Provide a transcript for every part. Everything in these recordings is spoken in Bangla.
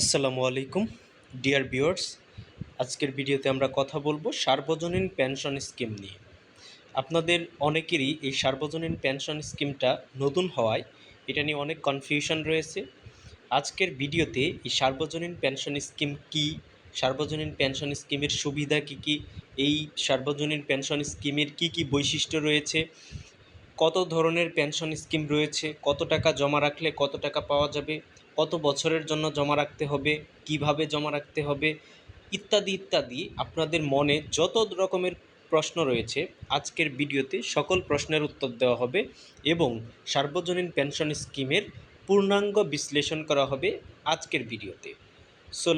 আসসালামু আলাইকুম, ডিয়ার ভিউয়ার্স। আজকের ভিডিওতে আমরা কথা বলব সার্বজনীন পেনশন স্কিম নিয়ে। আপনাদের অনেকেরই এই সার্বজনীন পেনশন স্কিমটা নতুন হওয়ায় এটা নিয়ে অনেক কনফিউশন রয়েছে। আজকের ভিডিওতে এই সার্বজনীন পেনশন স্কিম কি, সার্বজনীন পেনশন স্কিমের সুবিধা কি কি, এই সার্বজনীন পেনশন স্কিমের কি কি বৈশিষ্ট্য রয়েছে, কত ধরনের পেনশন স্কিম রয়েছে, কত টাকা জমা রাখলে কত টাকা পাওয়া যাবে কত বছরের জন্য জমা রাখতে হবে, কীভাবে জমা রাখতে হবে, ইত্যাদি ইত্যাদি আপনাদের মনে যত রকমের প্রশ্ন রয়েছে আজকের ভিডিওতে সকল প্রশ্নের উত্তর দেওয়া হবে এবং সার্বজনীন পেনশন স্কিমের পূর্ণাঙ্গ বিশ্লেষণ করা হবে আজকের ভিডিওতে। সো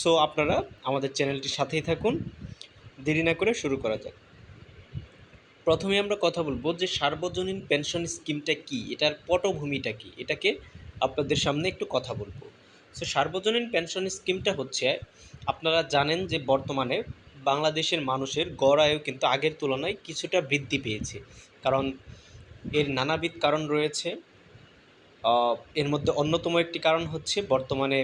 সো আপনারা আমাদের চ্যানেলটির সাথেই থাকুন। দেরি না করে শুরু করা যাক। প্রথমে আমরা কথা বলব যে সার্বজনীন পেনশন স্কিমটা কি, এটার পটভূমিটা কি, এটাকে আপনাদের সামনে একটু কথা বলব। সো সার্বজনীন পেনশন স্কিমটা হচ্ছে, আপনারা জানেন যে বর্তমানে বাংলাদেশের মানুষের গড় আয়ু কিন্তু আগের তুলনায় কিছুটা বৃদ্ধি পেয়েছে। কারণ এর নানাবিধ কারণ রয়েছে। এর মধ্যে অন্যতম একটি কারণ হচ্ছে বর্তমানে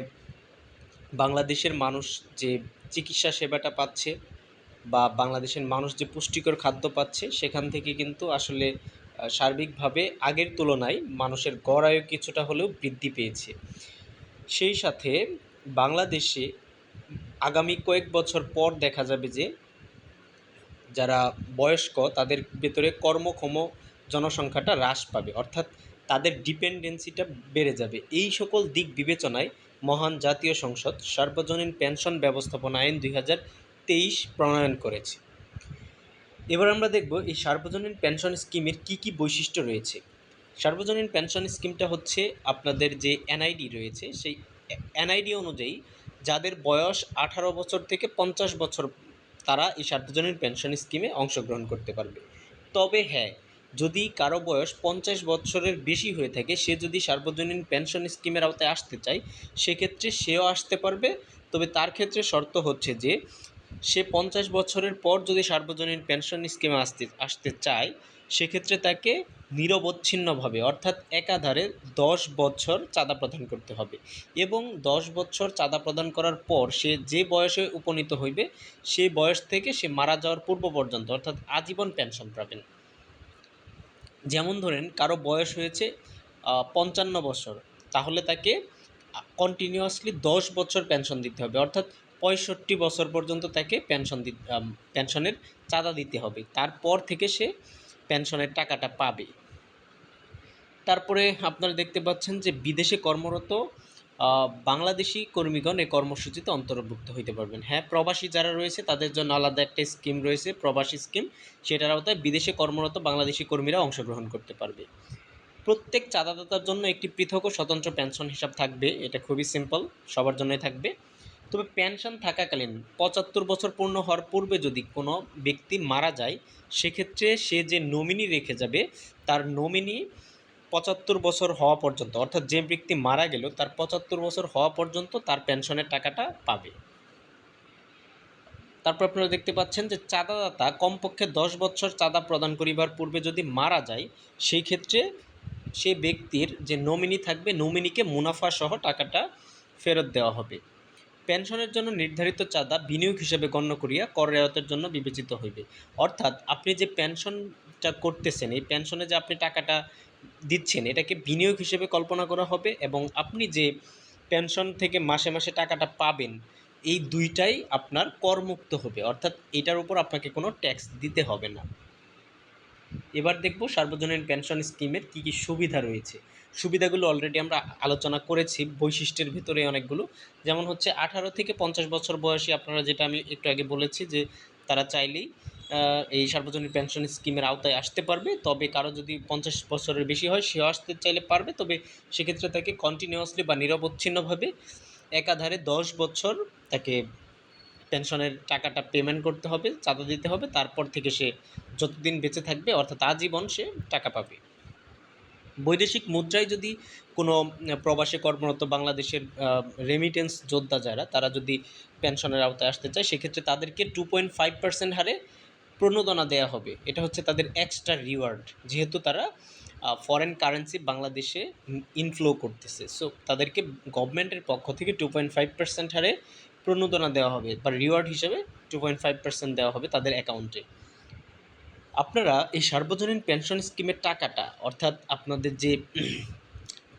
বাংলাদেশের মানুষ যে চিকিৎসা সেবাটা পাচ্ছে বা বাংলাদেশের মানুষ যে পুষ্টিকর খাদ্য পাচ্ছে, সেখান থেকে কিন্তু আসলে সার্বিকভাবে আগের তুলনায় মানুষের গড় আয়ু কিছুটা হলেও বৃদ্ধি পেয়েছে। সেই সাথে বাংলাদেশে আগামী কয়েক বছর পর দেখা যাবে যে যারা বয়স্ক, তাদের ভেতরে কর্মক্ষম জনসংখ্যাটা হ্রাস পাবে। অর্থাৎ তাদের ডিপেন্ডেন্সিটা বেড়ে যাবে। এই সকল দিক বিবেচনায় মহান জাতীয় সংসদ সার্বজনীন পেনশন ব্যবস্থাপনা আইন দুই হাজার তেইশ প্রণয়ন করেছে। এবার আমরা দেখব এই সার্বজনীন পেনশন স্কিমের কি কি বৈশিষ্ট্য রয়েছে। সার্বজনীন পেনশন স্কিমটা হচ্ছে আপনাদের যে এনআইডি রয়েছে, সেই এনআইডি অনুযায়ী যাদের বয়স আঠারো বছর থেকে পঞ্চাশ বছর তারা এই সার্বজনীন পেনশন স্কিমে অংশগ্রহণ করতে পারবে। তবে হ্যাঁ যদি কারও বয়স পঞ্চাশ বছরের বেশি হয়ে থাকে, সে যদি সার্বজনীন পেনশন স্কিমের আওতায় আসতে চায়, সেক্ষেত্রে সেও আসতে পারবে। তবে তার ক্ষেত্রে শর্ত হচ্ছে যে সে পঞ্চাশ বছরের পর যদি সার্বজনীন পেনশন স্কিমে আসতে আসতে চায়, সেক্ষেত্রে তাকে নিরবচ্ছিন্নভাবে, অর্থাৎ একাধারে দশ বছর চাঁদা প্রদান করতে হবে। এবং দশ বছর চাঁদা প্রদান করার পর সে যে বয়সে উপনীত হইবে, সেই বয়স থেকে সে মারা যাওয়ার পূর্ব পর্যন্ত, অর্থাৎ আজীবন পেনশন পাবেন। যেমন ধরেন, কারও বয়স হয়েছে পঞ্চান্ন বছর, তাহলে তাকে কন্টিনিউয়াসলি দশ বছর পেনশন দিতে হবে। অর্থাৎ পঁয়ষট্টি বছর পর্যন্ত তাকে পেনশন পেনশনের চাঁদা দিতে হবে। তারপর থেকে সে পেনশনের টাকাটা পাবে। তারপরে আপনারা দেখতে পাচ্ছেন যে বিদেশে কর্মরত বাংলাদেশি কর্মীগণ এই কর্মসূচিতে অন্তর্ভুক্ত হইতে পারবেন। হ্যাঁ প্রবাসী যারা রয়েছে, তাদের জন্য আলাদা একটা স্কিম রয়েছে, প্রবাসী স্কিম। সেটার আওতায় বিদেশে কর্মরত বাংলাদেশি কর্মীরা অংশগ্রহণ করতে পারবে। প্রত্যেক চাঁদাদাতার জন্য একটি পৃথক ও স্বতন্ত্র পেনশন হিসাব থাকবে। এটা খুবই সিম্পল, সবার জন্যই থাকবে। তবে পেনশন থাকাকালীন পঁচাত্তর বছর পূর্ণ হওয়ার পূর্বে যদি কোনো ব্যক্তি মারা যায়, সেক্ষেত্রে সে যে নমিনি রেখে যাবে, তার নমিনি পঁচাত্তর বছর হওয়া পর্যন্ত, অর্থাৎ যে ব্যক্তি মারা গেল, তার পঁচাত্তর বছর হওয়া পর্যন্ত তার পেনশনের টাকাটা পাবে। তারপর আপনারা দেখতে পাচ্ছেন যে চাঁদাদাতা কমপক্ষে দশ বছর চাঁদা প্রদান করিবার পূর্বে যদি মারা যায়, সেই ক্ষেত্রে সে ব্যক্তির যে নমিনি থাকবে, নমিনিকে মুনাফা সহ টাকাটা ফেরত দেওয়া হবে। পেনশনের জন্য নির্ধারিত চাঁদা বিনিয়োগ হিসেবে গণ্য করিয়া কর রেওয়াতের জন্য বিবেচিত হইবে। অর্থাৎ আপনি যে পেনশনটা করতেছেন, এই পেনশনে যে আপনি টাকাটা দিচ্ছেন, এটাকে বিনিয়োগ হিসেবে কল্পনা করা হবে এবং আপনি যে পেনশন থেকে মাসে মাসে টাকাটা পাবেন, এই দুইটাই আপনার করমুক্ত হবে। অর্থাৎ এটার উপর আপনাকে কোনো ট্যাক্স দিতে হবে না। এবার দেখব সার্বজনীন পেনশন স্কিমের কী কী সুবিধা রয়েছে। সুবিধাগুলো অলরেডি আমরা আলোচনা করেছি, বৈশিষ্ট্যের ভিতরে অনেকগুলো। যেমন হচ্ছে আঠারো থেকে পঞ্চাশ বছর বয়সী আপনারা যেটা আমি একটু আগে বলেছি যে তারা চাইলেই এই সার্বজনীন পেনশন স্কিমের আওতায় আসতে পারবে। তবে কারও যদি পঞ্চাশ বছরের বেশি হয়, সেও আসতে চাইলে পারবে। তবে সেক্ষেত্রে তাকে কন্টিনিউয়াসলি বা নিরবচ্ছিন্নভাবে একাধারে দশ বছর তাকে পেনশনের টাকাটা পেমেন্ট করতে হবে, চাঁদা দিতে হবে, তারপর থেকে সে যতদিন বেঁচে থাকবে, অর্থাৎ আজীবন সে টাকা পাবে। বৈদেশিক মুদ্রায় যদি কোনো প্রবাসে কর্মরত বাংলাদেশের রেমিটেন্স যোদ্ধা যারা, তারা যদি পেনশনের আওতায় আসতে চায়, সেক্ষেত্রে তাদেরকে টু পয়েন্ট ফাইভ পার্সেন্ট হারে প্রণোদনা দেওয়া হবে। এটা হচ্ছে তাদের এক্সট্রা রিওয়ার্ড যেহেতু তারা ফরেন কারেন্সি বাংলাদেশে ইনফ্লো করতেছে। সো তাদেরকে গভর্নমেন্টের পক্ষ থেকে টু পয়েন্ট ফাইভ পার্সেন্ট হারে প্রণোদনা দেওয়া হবে, বা রিওয়ার্ড হিসেবে টু পয়েন্ট ফাইভ পার্সেন্ট দেওয়া হবে তাদের অ্যাকাউন্টে আপনারা এই সার্বজনীন পেনশন স্কিমের টাকাটা, অর্থাৎ আপনাদের যে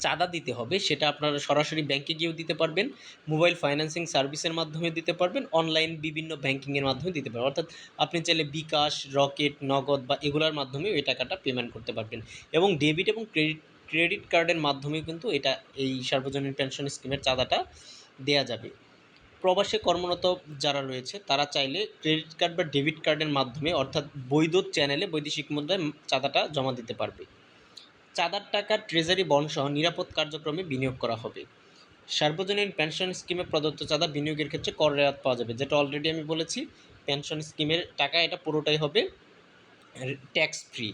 চাঁদা দিতে হবে, সেটা আপনারা সরাসরি ব্যাংকে গিয়েও দিতে পারবেন মোবাইল ফাইন্যান্সিং সার্ভিসের মাধ্যমে দিতে পারবেন অনলাইন বিভিন্ন ব্যাংকিংয়ের মাধ্যমে দিতে পারবেন। অর্থাৎ আপনি চাইলে বিকাশ, রকেট, নগদ বা এগুলোর মাধ্যমে ওই টাকাটা পেমেন্ট করতে পারবেন। এবং ডেবিট এবং ক্রেডিট ক্রেডিট কার্ডের মাধ্যমে কিন্তু এটা এই সার্বজনীন পেনশন স্কিমের চাঁদাটা দেয়া যাবে। প্রবাসে কর্মরত যারা রয়েছে, তারা চাইলে ক্রেডিট কার্ড বা ডেবিট কার্ডের মাধ্যমে, অর্থাৎ বৈধ চ্যানেলে বৈদেশিক মুদ্রায় চাঁদাটা জমা দিতে পারবে। চাঁদার টাকা ট্রেজারি বন্ড সহ নিরাপদ কার্যক্রমে বিনিয়োগ করা হবে। সার্বজনীন পেনশন স্কিমে প্রদত্ত চাঁদা বিনিয়োগের ক্ষেত্রে কর রেয়াত পাওয়া যাবে, যেটা অলরেডি আমি বলেছি পেনশন স্কিমের টাকা এটা পুরোটাই হবে ট্যাক্স ফ্রি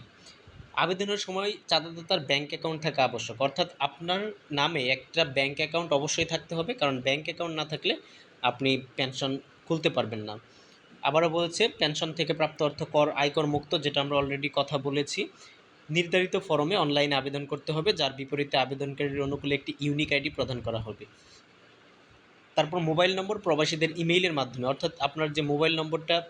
আবেদনের সময় চাঁদাদাতার ব্যাঙ্ক অ্যাকাউন্ট থাকা আবশ্যক, অর্থাৎ আপনার নামে একটা ব্যাঙ্ক অ্যাকাউন্ট অবশ্যই থাকতে হবে, কারণ ব্যাঙ্ক অ্যাকাউন্ট না থাকলে আপনি পেনশন খুলতে পারবেন না। আবারও বলেছে, পেনশন থেকে প্রাপ্ত অর্থ কর, আয়কর মুক্ত, যেটা আমরা অলরেডি কথা বলেছি। নির্ধারিত ফরমে অনলাইনে আবেদন করতে হবে, যার বিপরীতে আবেদনকারীর অনুকূলে একটি ইউনিক আইডি প্রদান করা হবে। তারপর মোবাইল নম্বর প্রবাসীদের ইমেইলের মাধ্যমে, অর্থাৎ আপনার যে মোবাইল নম্বরটা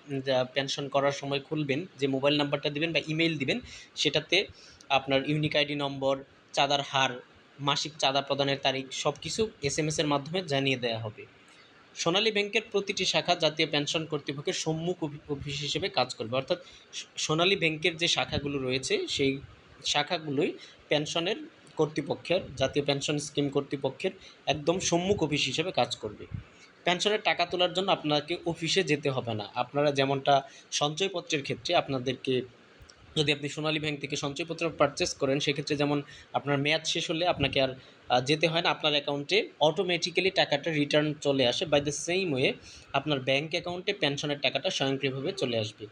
পেনশন করার সময় খুলবেন, যে মোবাইল নাম্বারটা দিবেন বা ইমেইল দিবেন, সেটাতে আপনার ইউনিক আইডি নম্বর চাঁদার হার, মাসিক চাঁদা প্রদানের তারিখ সব কিছু এস এসের মাধ্যমে জানিয়ে দেওয়া হবে। সোনালী ব্যাংকের প্রতিটি শাখা জাতীয় পেনশন কর্তৃপক্ষের সম্মুখ অফিস হিসেবে কাজ করবে। অর্থাৎ সোনালী ব্যাংকের যে শাখাগুলো রয়েছে, সেই শাখাগুলোই পেনশনের কর্তৃপক্ষের, জাতীয় পেনশন স্কিম কর্তৃপক্ষের একদম সম্মুখ অফিস হিসেবে কাজ করবে। পেনশনের টাকা তোলার জন্য আপনাকে অফিসে যেতে হবে না। আপনারা যেমনটা সঞ্চয়পত্রের ক্ষেত্রে আপনাদেরকে যদি আপনি সোনালী ব্যাংক থেকে সঞ্চয়পত্র পারচেস করেন, সেক্ষেত্রে যেমন আপনার মেয়াদ শেষ হলে আপনাকে আর যেতে হয় না। আপনার অ্যাকাউন্টে অটোমেটিক্যালি টাকাটা রিটার্ন চলে আসে। বাই দ্য সেম ওয়ে আপনার ব্যাংক অ্যাকাউন্টে পেনশনের টাকাটা স্বয়ংক্রিয়ভাবে চলে আসবে।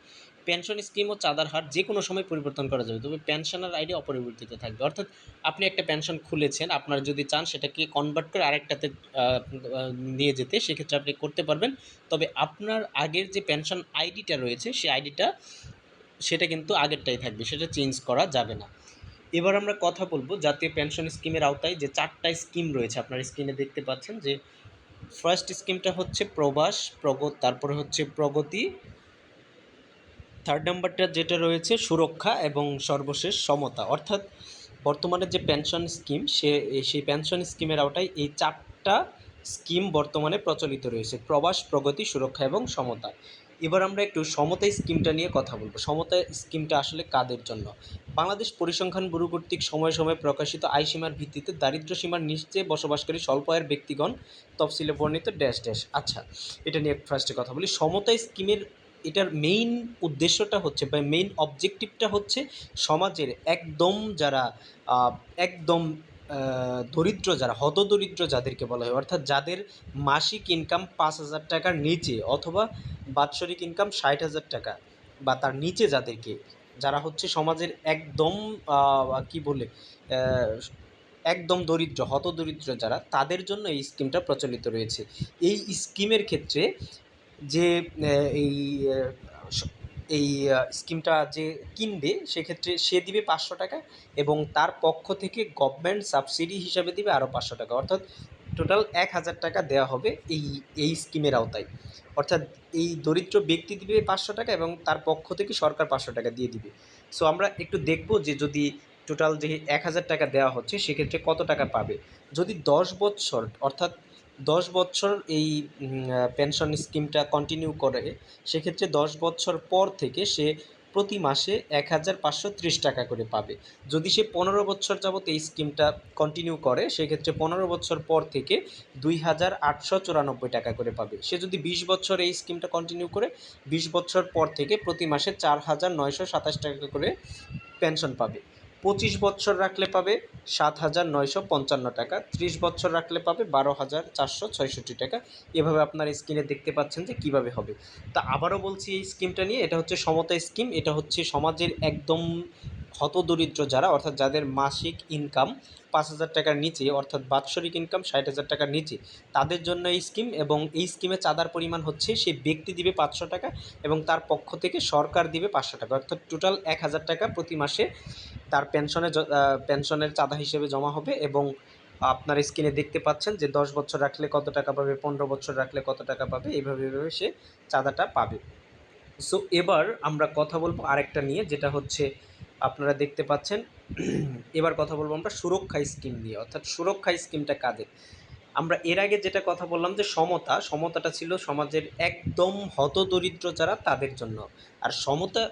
পেনশন স্কিম ও চাঁদার হার যে কোনো সময় পরিবর্তন করা যাবে। তবে পেনশনের আইডি অপরিবর্তিত থাকবে। অর্থাৎ আপনি একটা পেনশন খুলেছেন, আপনার যদি চান সেটাকে কনভার্ট করে আরেকটাতে নিয়ে যেতে, সেক্ষেত্রে আপনি করতে পারবেন। তবে আপনার আগের যে পেনশন আইডিটা রয়েছে, সেই আইডিটা সেটা কিন্তু আগেরটাই থাকবে, সেটা চেঞ্জ করা যাবে না। এবার আমরা কথা বলব জাতীয় পেনশন স্কিমের আওতায় যে চারটা স্কিম রয়েছে, আপনার স্ক্রিনে দেখতে পাচ্ছেন যে ফার্স্ট স্কিমটা হচ্ছে প্রবাস, প্রগত, তারপরে হচ্ছে প্রগতি থার্ড নাম্বারটা যেটা রয়েছে সুরক্ষা এবং সর্বশেষ সমতা। অর্থাৎ বর্তমানে যে পেনশন স্কিম সে, সেই পেনশন স্কিমের আওতায় এই চারটা স্কিম বর্তমানে প্রচলিত রয়েছে, প্রবাস, প্রগতি, সুরক্ষা এবং সমতা। এবার আমরা একটু সমতা স্কিমটা নিয়ে কথা বলব। সমতা স্কিমটা আসলে কাদের জন্য? বাংলাদেশ পরিসংখ্যান ব্যুরো কর্তৃক সময়ে সময়ে প্রকাশিত আয়সীমার ভিত্তিতে দারিদ্র্য সীমার নিচে বসবাসকারী স্বল্প আয়ের ব্যক্তিগণ তফসিলে বর্ণিত ড্যাশ ড্যাশ। আচ্ছা এটা নিয়ে ফার্স্টে কথা বলি। সমতা স্কিমের এটার মেইন উদ্দেশ্যটা হচ্ছে বা মেইন অবজেক্টিভটা হচ্ছে সমাজের একদম যারা একদম দরিদ্র যারা, হতদরিদ্র যাদেরকে বলা হয়, অর্থাৎ যাদের মাসিক ইনকাম পাঁচ হাজার টাকার নিচে অথবা বাৎসরিক ইনকাম ষাট হাজার টাকা বা তার নিচে যাদেরকে, যারা হচ্ছে সমাজের একদম কি বলে একদম দরিদ্র, হতদরিদ্র যারা, তাদের জন্য এই স্কিমটা প্রচলিত রয়েছে। এই স্কিমের ক্ষেত্রে যে এই এই স্কিমটা যে কিনবে, সেক্ষেত্রে সে দিবে পাঁচশো টাকা এবং তার পক্ষ থেকে গভর্নমেন্ট সাবসিডি হিসাবে দিবে আরও পাঁচশো টাকা। অর্থাৎ টোটাল এক হাজার টাকা দেওয়া হবে এই এই স্কিমের আওতায়। অর্থাৎ এই দরিদ্র ব্যক্তি দিবে পাঁচশো টাকা এবং তার পক্ষ থেকে সরকার পাঁচশো টাকা দিয়ে দিবে। সো আমরা একটু দেখব যে যদি টোটাল যে এক হাজার টাকা দেওয়া হচ্ছে, সেক্ষেত্রে কত টাকা পাবে। যদি দশ বৎসর, অর্থাৎ দশ বছর এই পেনশন স্কিমটা কন্টিনিউ করে, সেক্ষেত্রে দশ বছর পর থেকে সে প্রতি মাসে এক হাজার পাঁচশো ত্রিশ টাকা করে পাবে। যদি সে পনেরো বছর যাবত এই স্কিমটা কন্টিনিউ করে, সেক্ষেত্রে পনেরো বছর পর থেকে দুই হাজার আটশো চুরানব্বই টাকা করে পাবে। সে যদি বিশ বছর এই স্কিমটা কন্টিনিউ করে, বিশ বছর পর থেকে প্রতি মাসে চার হাজার নয়শো সাতাশ টাকা করে পেনশন পাবে। পঁচিশ বছর রাখলে পাবে সাত হাজার নয়শো পঞ্চান্ন টাকা, ত্রিশ বছর রাখলে পাবে বারো হাজার চারশো ছয়ষট্টি টাকা। এভাবে আপনার স্ক্রিনে দেখতে পাচ্ছেন যে কীভাবে হবে। তা আবারও বলছি এই স্কিমটা নিয়ে, এটা হচ্ছে সমতা স্কিম, এটা হচ্ছে সমাজের একদম হতদরিদ্র যারা, অর্থাৎ যাদের মাসিক ইনকাম পাঁচ হাজার টাকার নিচে, অর্থাৎ বাৎসরিক ইনকাম ষাট হাজার টাকার নিচে, তাদের জন্য এই স্কিম এবং এই স্কিমে চাঁদার পরিমাণ হচ্ছে সে ব্যক্তি দিবে পাঁচশো টাকা এবং তার পক্ষ থেকে সরকার দিবে পাঁচশো টাকা। অর্থাৎ টোটাল এক হাজার টাকা প্রতি মাসে তার পেনশনে পেনশনের চাঁদা হিসেবে জমা হবে এবং আপনার স্ক্রিনে দেখতে পাচ্ছেন যে দশ বছর রাখলে কত টাকা পাবে, পনেরো বছর রাখলে কত টাকা পাবে, এইভাবে এইভাবে সে চাঁদাটা পাবে। সো এবার আমরা কথা বলব আরেকটা নিয়ে, যেটা হচ্ছে আপনারা দেখতে পাচ্ছেন। এবার কথা বলব আমরা সুরক্ষা স্কিম নিয়ে। অর্থাৎ সুরক্ষা স্কিমটা কাদের? আমরা এর আগে যেটা কথা বললাম যে সমতা, সমতাটা ছিল সমাজের একদম হতদরিদ্র যারা তাদের জন্য। আর সমতা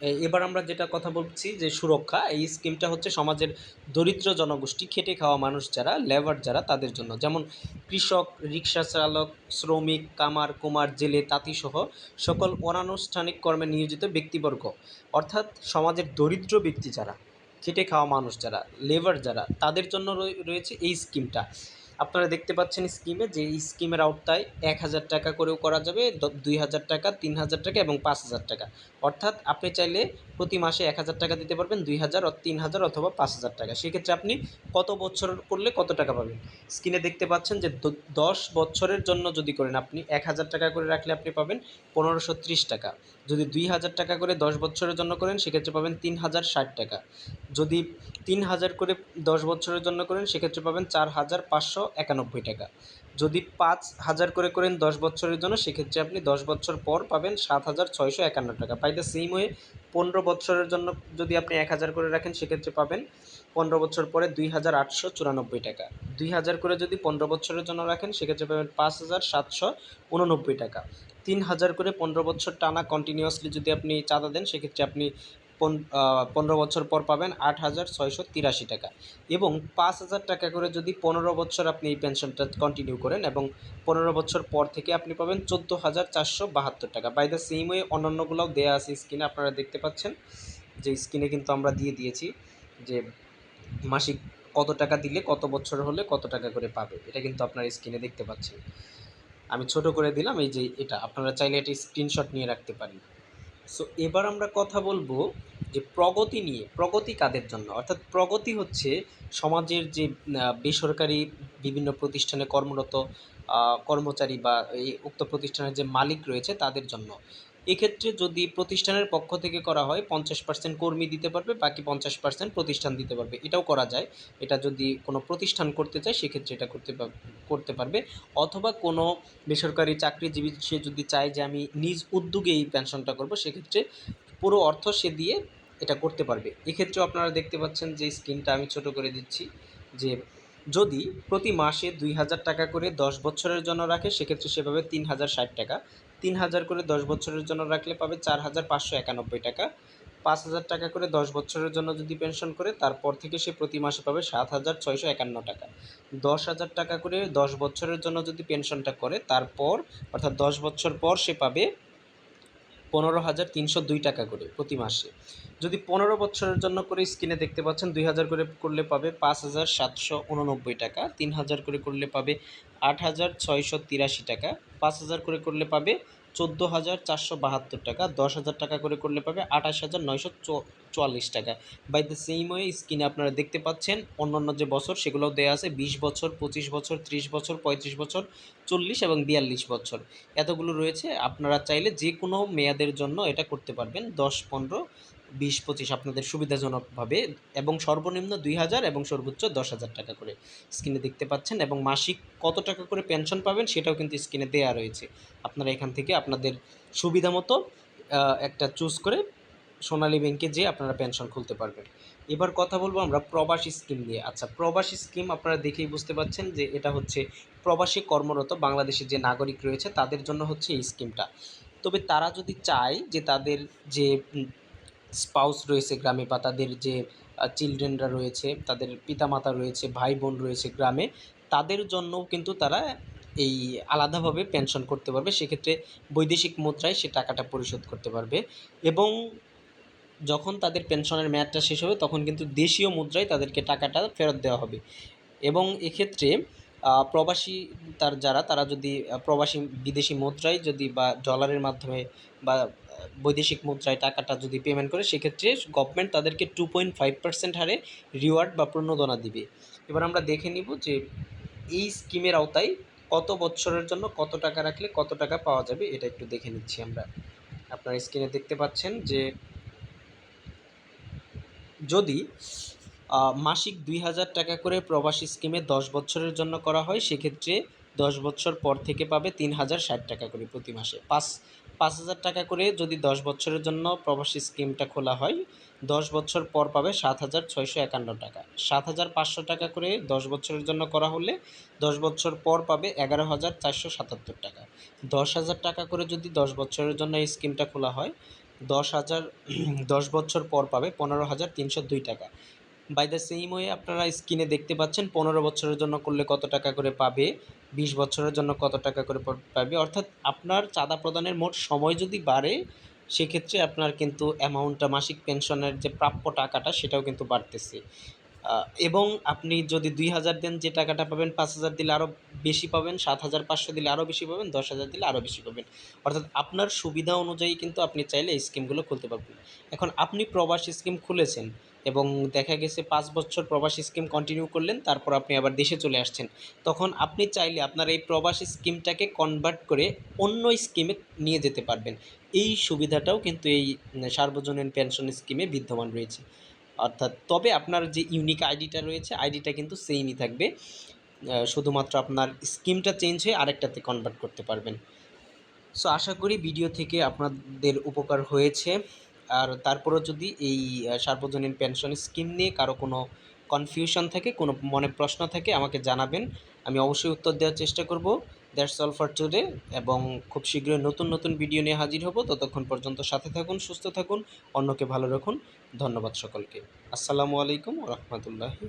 এবার আমরা যেটা কথা বলছি যে সুরক্ষা, এই স্কিমটা হচ্ছে সমাজের দরিদ্র জনগোষ্ঠী, খেটে খাওয়া মানুষ যারা, লেবার যারা, তাদের জন্য। যেমন কৃষক, রিক্সা চালক, শ্রমিক, কামার, কুমার, জেলে, তাঁতিসহ সকল অনানুষ্ঠানিক কর্মে নিয়োজিত ব্যক্তিবর্গ। অর্থাৎ সমাজের দরিদ্র ব্যক্তি যারা, খেটে খাওয়া মানুষ যারা, লেবার যারা, তাদের জন্য রয়ে- রয়েছে এই স্কিমটা। আপনারা দেখতে পাচ্ছেন স্কিমে যে এই স্কিমের আওতায় এক হাজার টাকা করেও করা যাবে দুই হাজার টাকা, তিন হাজার টাকা এবং পাঁচ হাজার টাকা। অর্থাৎ আপনি চাইলে প্রতি মাসে এক হাজার টাকা দিতে পারবেন, দুই হাজার তিন হাজার অথবা পাঁচ হাজার টাকা। সেক্ষেত্রে আপনি কত বছর করলে কত টাকা পাবেন? স্ক্রিনে দেখতে পাচ্ছেন যে দশ বছরের জন্য যদি করেন আপনি, এক হাজার টাকা করে রাখলে আপনি পাবেন পনেরোশো ত্রিশ টাকা। যদি দুই হাজার টাকা করে দশ বছরের জন্য করেন, সেক্ষেত্রে পাবেন তিন হাজার ষাট টাকা। যদি তিন হাজার করে দশ বছরের জন্য করেন, সেক্ষেত্রে পাবেন চার হাজার পাঁচশো একানব্বই টাকা। যদি পাঁচ হাজার করে করেন দশ বছরের জন্য, সেক্ষেত্রে আপনি দশ বছর পর পাবেন সাত হাজার ছয়শো একান্ন টাকা। বাই দ্য সেম ওয়ে পনেরো বছরের জন্য যদি আপনি এক হাজার করে রাখেন, সেক্ষেত্রে পাবেন পনেরো বছর পরে দুই হাজার আটশো চুরানব্বই টাকা। দুই হাজার করে যদি পনেরো বছরের জন্য রাখেন, সেক্ষেত্রে পাবেন পাঁচ হাজার সাতশো উননব্বই টাকা। তিন হাজার করে পনেরো বছর টানা কন্টিনিউয়াসলি যদি আপনি চাঁদা দেন, সেক্ষেত্রে আপনি পনেরো বছর পর পাবেন আট হাজার ছয়শো তিরাশি টাকা। এবং পাঁচ হাজার টাকা করে যদি পনেরো বছর আপনি এই পেনশনটা কন্টিনিউ করেন এবং পনেরো বছর পর থেকে আপনি পাবেন চোদ্দ হাজার চারশো বাহাত্তর টাকা। বাই দ্য সেম ওয়ে অন্যান্যগুলোও দেওয়া আছে স্ক্রিনে আপনারা দেখতে পাচ্ছেন। যে স্ক্রিনে কিন্তু আমরা দিয়ে দিয়েছি যে মাসিক কত টাকা দিলে কত বছর হলে কত টাকা করে পাবে, এটা কিন্তু আপনার স্ক্রিনে দেখতে পাচ্ছেন। আমি ছোট করে দিলাম, এই যে এটা। আপনারা চাইলে এটি স্ক্রিনশট নিয়ে রাখতে পারেন। সো এবার আমরা কথা বলব যে প্রগতি নিয়ে, প্রগতি কাদের জন্য? অর্থাৎ প্রগতি হচ্ছে সমাজের যে বেসরকারি বিভিন্ন প্রতিষ্ঠানে কর্মরত কর্মচারী বা এই উক্ত প্রতিষ্ঠানের যে মালিক রয়েছে তাদের জন্য। এক্ষেত্রে যদি প্রতিষ্ঠানের পক্ষ থেকে করা হয়, পঞ্চাশ পার্সেন্ট কর্মী দিতে পারবে, বাকি পঞ্চাশ পার্সেন্ট প্রতিষ্ঠান দিতে পারবে। এটাও করা যায়। এটা যদি কোনো প্রতিষ্ঠান করতে চায়, সেক্ষেত্রে এটা করতে করতে পারবে। অথবা কোনো বেসরকারি চাকরিজীবী সে যদি চায় যে, আমি নিজ উদ্যোগে এই পেনশনটা করব সেক্ষেত্রে পুরো অর্থ সে দিয়ে এটা করতে পারবে। এক্ষেত্রেও আপনারা দেখতে পাচ্ছেন যে, স্কিমটা আমি ছোট করে দিচ্ছি যে, যদি প্রতি মাসে দুই হাজার টাকা করে দশ বছরের জন্য রাখে, সেক্ষেত্রে সেভাবে তিন হাজার ষাট টাকা তিন হাজার করে দশ বছরের জন্য রাখলে পাবে চার হাজার পাঁচশো একানব্বই টাকা। পাঁচ হাজার টাকা করে দশ বছরের জন্য যদি পেনশন করে, তারপর থেকে সে প্রতি মাসে পাবে সাত হাজার ছয়শো একান্ন টাকা। দশ হাজার টাকা করে দশ বছরের জন্য যদি পেনশনটা করে, তারপর অর্থাৎ দশ বছর পর সে পাবে পনেরো হাজার তিনশো দুই টাকা করে প্রতি মাসে। যদি পনেরো বছরের জন্য করে স্ক্রিনে দেখতে পাচ্ছেন, দুই হাজার করে করলে পাবে পাঁচ হাজার সাতশো উননব্বই টাকা, তিন হাজার করে করলে পাবে আট হাজার ছয়শো তিরাশি টাকা, পাঁচ হাজার করে করলে পাবে চোদ্দ হাজার চারশো বাহাত্তর টাকা। দশ হাজার টাকা করে করলে পাবে আঠাশ হাজার নয়শো চুয়াল্লিশ টাকা। বাই দ্য সেম ওয়ে স্ক্রিনে আপনারা দেখতে পাচ্ছেন, অন্যান্য যে বছর সেগুলোও দেওয়া আছে, বিশ বছর, পঁচিশ বছর, ত্রিশ বছর, পঁয়ত্রিশ বছর, চল্লিশ এবং বিয়াল্লিশ বছর। এতগুলো রয়েছে, আপনারা চাইলে যে কোনো মেয়াদের জন্য এটা করতে পারবেন। দশ, পনেরো বিশ পঁচিশ আপনাদের সুবিধাজনকভাবে এবং সর্বনিম্ন দুই হাজার এবং সর্বোচ্চ দশ হাজার টাকা করে স্ক্রিনে দেখতে পাচ্ছেন এবং মাসিক কত টাকা করে পেনশন পাবেন সেটাও কিন্তু স্ক্রিনে দেওয়া রয়েছে। আপনারা এখান থেকে আপনাদের সুবিধা মতো একটা চুজ করে সোনালী ব্যাংকে যেয়ে আপনারা পেনশন খুলতে পারবেন। এবার কথা বলব আমরা প্রবাসী স্কিম নিয়ে। আচ্ছা প্রবাসী স্কিম আপনারা দেখেই বুঝতে পারছেন যে এটা হচ্ছে প্রবাসী কর্মরত বাংলাদেশের যে নাগরিক রয়েছে তাদের জন্য হচ্ছে এই স্কিমটা। তবে তারা যদি চায় যে তাদের যে স্পাউস রয়েছে গ্রামে বা তাদের যে চিলড্রেনরা রয়েছে, তাদের পিতামাতা রয়েছে ভাই বোন রয়েছে গ্রামে, তাদের জন্যও কিন্তু তারা এই আলাদাভাবে পেনশন করতে পারবে। সেক্ষেত্রে বৈদেশিক মুদ্রায় সে টাকাটা পরিশোধ করতে পারবে এবং যখন তাদের পেনশনের মেয়াদটা শেষ হবে, তখন কিন্তু দেশীয় মুদ্রায় তাদেরকে টাকাটা ফেরত দেওয়া হবে এবং এক্ষেত্রে প্রবাসী তার যারা, তারা যদি প্রবাসী বিদেশি মুদ্রায় যদি বা ডলারের মাধ্যমে বা বৈদেশিক মুদ্রায় টাকাটা যদি পেমেন্ট করে, সেক্ষেত্রে গভর্নমেন্ট তাদেরকে টু পয়েন্ট ফাইভ পার্সেন্ট হারে রিওয়ার্ড বা প্রণোদনা দিবে। এবার আমরা দেখে নিব যে এই স্কিমের আওতায় কত বছরের জন্য কত টাকা রাখলে কত টাকা পাওয়া যাবে, এটা একটু দেখে নিচ্ছি আমরা। আপনার স্ক্রিনে দেখতে পাচ্ছেন যে যদি মাসিক দুই হাজার টাকা করে প্রবাসী স্কিমে দশ বছরের জন্য করা হয়, সেক্ষেত্রে দশ বছর পর থেকে পাবে তিন হাজার ষাট টাকা করে প্রতি মাসে। পাঁচ পাঁচ হাজার টাকা করে যদি দশ বছরের জন্য প্রবাসী স্কিমটা খোলা হয়, দশ বছর পর পাবে সাত হাজার ছয়শো একান্ন টাকা। সাত হাজার পাঁচশো টাকা করে দশ বছরের জন্য করা হলে দশ বছর পর পাবে এগারো হাজার চারশো সাতাত্তর টাকা। দশ হাজার টাকা করে যদি দশ বছরের জন্য এই স্কিমটা খোলা হয়, দশ হাজার, দশ বছর পর পাবে পনেরো হাজার তিনশো দুই টাকা। বাই দ্য সেম ওয়ে আপনারা স্ক্রিনে দেখতে পাচ্ছেন, পনেরো বছরের জন্য করলে কত টাকা করে পাবে? বিশ বছরের জন্য কত টাকা করে পাবে? অর্থাৎ আপনার চাঁদা প্রদানের মোট সময় যদি বাড়ে, সেক্ষেত্রে আপনার কিন্তু অ্যামাউন্টটা মাসিক পেনশনের যে প্রাপ্য টাকাটা, সেটাও কিন্তু বাড়তেছে। এবং আপনি যদি দুই হাজার দেন, যে টাকাটা পাবেন, পাঁচ হাজার দিলে আরও বেশি পাবেন, সাত হাজার পাঁচশো দিলে আরও বেশি পাবেন, দশ হাজার দিলে আরও বেশি পাবেন। অর্থাৎ আপনার সুবিধা অনুযায়ী কিন্তু আপনি চাইলে এই স্কিমগুলো খুলতে পারবেন। এখন আপনি প্রবাসী স্কিম খুলেছেন এবং দেখা গেছে পাঁচ বছর প্রবাসী স্কিম কন্টিনিউ করলেন, তারপর আপনি আবার দেশে চলে আসছেন। তখন আপনি চাইলে আপনার এই প্রবাসী স্কিমটাকে কনভার্ট করে অন্য স্কিমে নিয়ে যেতে পারবেন। এই সুবিধাটাও কিন্তু এই সার্বজনীন পেনশন স্কিমে বিদ্যমান রয়েছে। অর্থাৎ তবে আপনার যে ইউনিক আইডিটা রয়েছে আইডিটা কিন্তু সেমই থাকবে। শুধুমাত্র আপনার স্কিমটা চেঞ্জ হয়ে আরেকটাতে কনভার্ট করতে পারবেন। সো আশা করি ভিডিও থেকে আপনাদের উপকার হয়েছে। আর তারপরেও যদি এই সার্বজনীন পেনশন স্কিম নিয়ে কারও কোনো কনফিউশন থাকে, কোনো মনে প্রশ্ন থাকে, আমাকে জানাবেন। আমি অবশ্যই উত্তর দেওয়ার চেষ্টা করব। দ্যাটস অল ফর টুডে এবং খুব শীঘ্রই নতুন নতুন ভিডিও নিয়ে হাজির হব। ততক্ষণ পর্যন্ত সাথে থাকুন, সুস্থ থাকুন, অন্যকে ভালো রাখুন। ধন্যবাদ সকলকে। আসসালামু আলাইকুম রহমতুল্লাহি